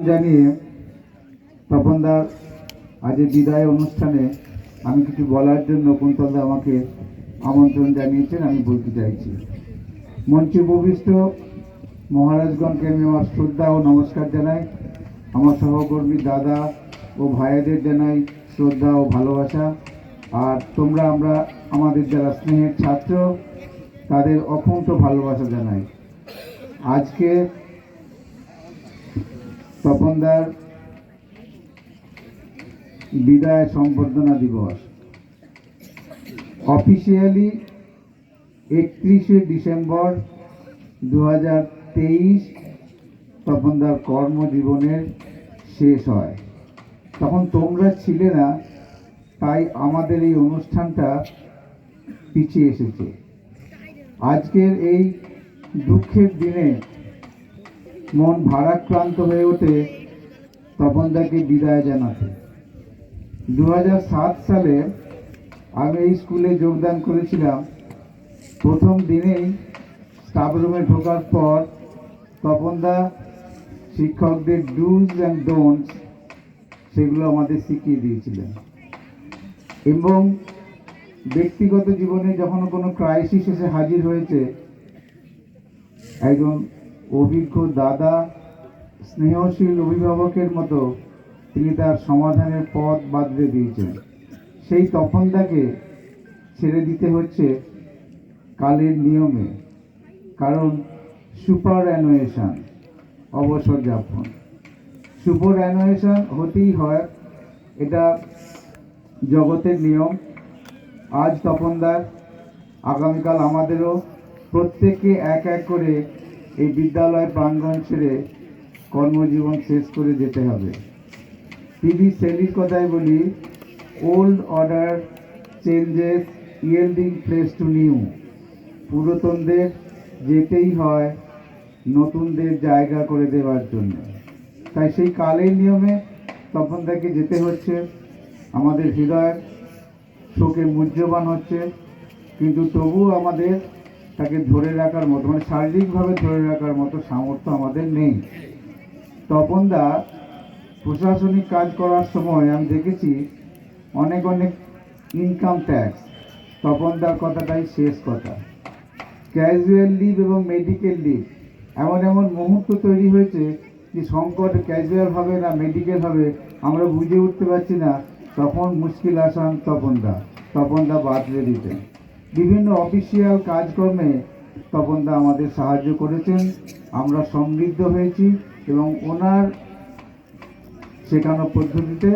জানিয়ে তপনদার আজের বিদায় অনুষ্ঠানে আমি কিছু বলার জন্য কুন্তলদা আমাকে আমন্ত্রণ জানিয়েছেন, আমি বলতে চাইছি। মঞ্চে উপবিষ্ট মহারাজগণকে আমি আমার শ্রদ্ধা ও নমস্কার জানাই, আমার সহকর্মী দাদা ও ভাইদের জানাই শ্রদ্ধা ও ভালোবাসা। আর তোমরা, আমরা আমাদের যারা স্নেহের ছাত্র, তাদের অকুণ্ঠ ভালোবাসা জানাই। আজকে তপনদার বিদায় সম্বর্ধনা দিবস। অফিসিয়ালি একত্রিশে ডিসেম্বর দু হাজার তেইশ তপনদার কর্মজীবনের শেষ হয়। তখন তোমরা ছিলে না, তাই আমাদের এই অনুষ্ঠানটা পিছিয়ে এসেছে। আজকের এই দুঃখের দিনে মন ভারাক্রান্ত হয়ে ওঠে তপনদাকে বিদায় জানাতে। দু হাজার সাত সালে আমি এই স্কুলে যোগদান করেছিলাম। প্রথম দিনেই স্টাফ রুমে ঢোকার পর তপনদা শিক্ষকদের ডুজ অ্যান্ড ডোন্টস সেগুলো আমাদের শিখিয়ে দিয়েছিলেন। এবং ব্যক্তিগত জীবনে যখন কোনো ক্রাইসিস এসে হাজির হয়েছে, একজন অভিজ্ঞ দাদা, স্নেহশীল অভিভাবকের মতো তিনি তার সমাধানের পথ বাদলে দিয়েছেন। সেই তপনদাকে ছেড়ে দিতে হচ্ছে কালের নিয়মে, কারণ সুপার অ্যানোয়েশন, অবসর যাপন। সুপার অ্যানোয়েশন হতেই হয়, এটা জগতের নিয়ম। আজ তপনদার, আগামীকাল আমাদেরও প্রত্যেককে এক এক করে এই বিদ্যালয় প্রাঙ্গণ ছেড়ে কর্মজীবন শেষ করে যেতে হবে। পিভি সেলির কথাই বলি, old order changes, yielding place to new. পুরাতনদের যেতেই হয় নতুনদের জায়গা করে দেওয়ার জন্য। তাই সেই কালের নিয়মে তখন তাকে যেতে হচ্ছে। আমাদের হৃদয় শোকে মূর্যবান হচ্ছে। কিন্তু তবুও আমাদের তাকে ধরে রাখার মতো মানে শারীরিকভাবে ধরে রাখার মতো সামর্থ্য আমাদের নেই। তপনদা প্রশাসনিক কাজ করার সময় আমি দেখেছি অনেক অনেক ইনকাম ট্যাক্স তপন তপনদার কথাটাই শেষ কথা। ক্যাজুয়াল লিভ এবং মেডিকেল লিভ এমন এমন মুহূর্ত তৈরি হয়েছে যে সংকট ক্যাজুয়াল হবে না মেডিকেল হবে, আমরা বুঝে উঠতে পারছি না। তখন মুশকিল আসান তপনদা তপনদা বাতলে দিতেন। বিভিন্ন অফিসিয়াল কাজকর্মে তপনদা আমাদের সাহায্য করেছেন। আমরা সমৃদ্ধ হয়েছি এবং ওনার শেখানো পদ্ধতিতে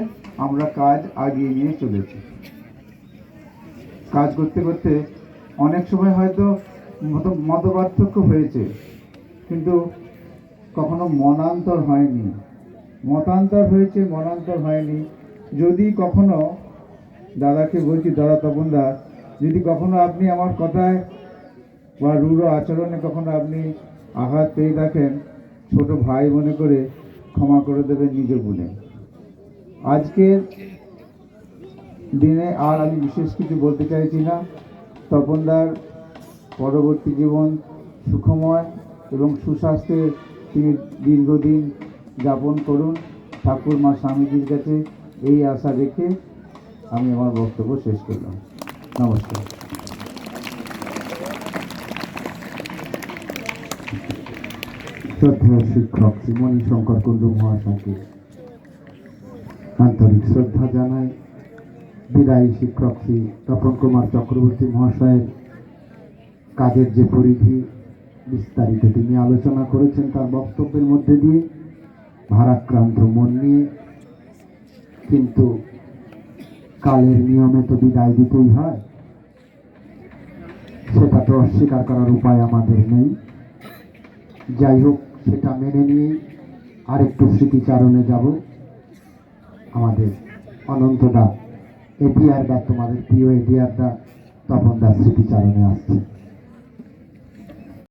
আমরা কাজ আগিয়ে নিয়ে চলেছি। কাজ করতে করতে অনেক সময় হয়তো মত, মতপার্থক্য হয়েছে, কিন্তু কখনো মনান্তর হয়নি। মতান্তর হয়েছে, মনান্তর হয়নি। যদি কখনো দাদাকে বলছি, দাদা তপনদা যদি কখনো আপনি আমার কথায় বা রূঢ় আচরণে কখনো আপনি আঘাত পেয়ে থাকেন, ছোট ভাই মনে করে ক্ষমা করে দেবেন নিজ বলে আজকের দিনে আর আমি বিশেষ কিছু বলতে চাইছি না। তপনদার পরবর্তী জীবন সুখময় এবং সুস্বাস্থ্যে তিনি দীর্ঘদিন যাপন করুন। ঠাকুর মা স্বামীজির কাছে এই আশা রেখে আমি আমার বক্তব্য শেষ করলাম। নমস্কার। শ্রদ্ধেয় শিক্ষক শ্রীমণি শঙ্কর কুণ্ডু মহাশয়কে আন্তরিক শ্রদ্ধা জানাই। বিদায়ী শিক্ষক শ্রী তপন কুমার চক্রবর্তী মহাশয়ের কাজের যে পরিধি, বিস্তারিত তিনি আলোচনা করেছেন তার বক্তব্যের মধ্যে দিয়ে, ভারাক্রান্ত মন নিয়ে, কিন্তু কালের নিয়মে তো বিদায় দিতেই হয়। সেটা তো অস্বীকার করার উপায় আমাদের নেই। যাই হোক, সেটা মেনে নিয়ে আরেকটু স্মৃতিচারণে যাব। আমাদের অনন্তদা এটিআর দা তোমাদের প্রিয় এটিআর দা তপন দাস স্মৃতিচারণে আসছে।